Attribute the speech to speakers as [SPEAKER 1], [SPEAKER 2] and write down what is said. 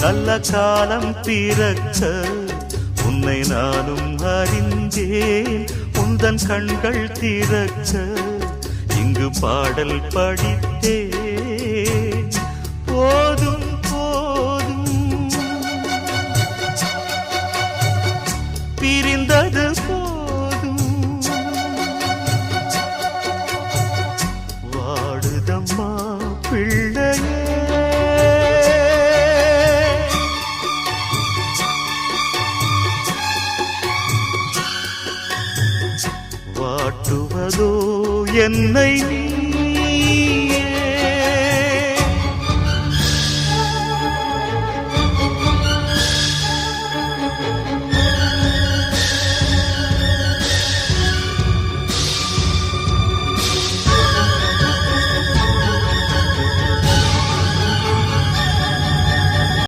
[SPEAKER 1] நல்ல காலம் பிறக்க உன்னை நானும் அறிஞ்சேன் உந்தன் கண்கள் திறக்க இங்கு பாடல் படித்தே போதும் போதும். பிரிந்தது வாட்டுவதோ என்னை நீ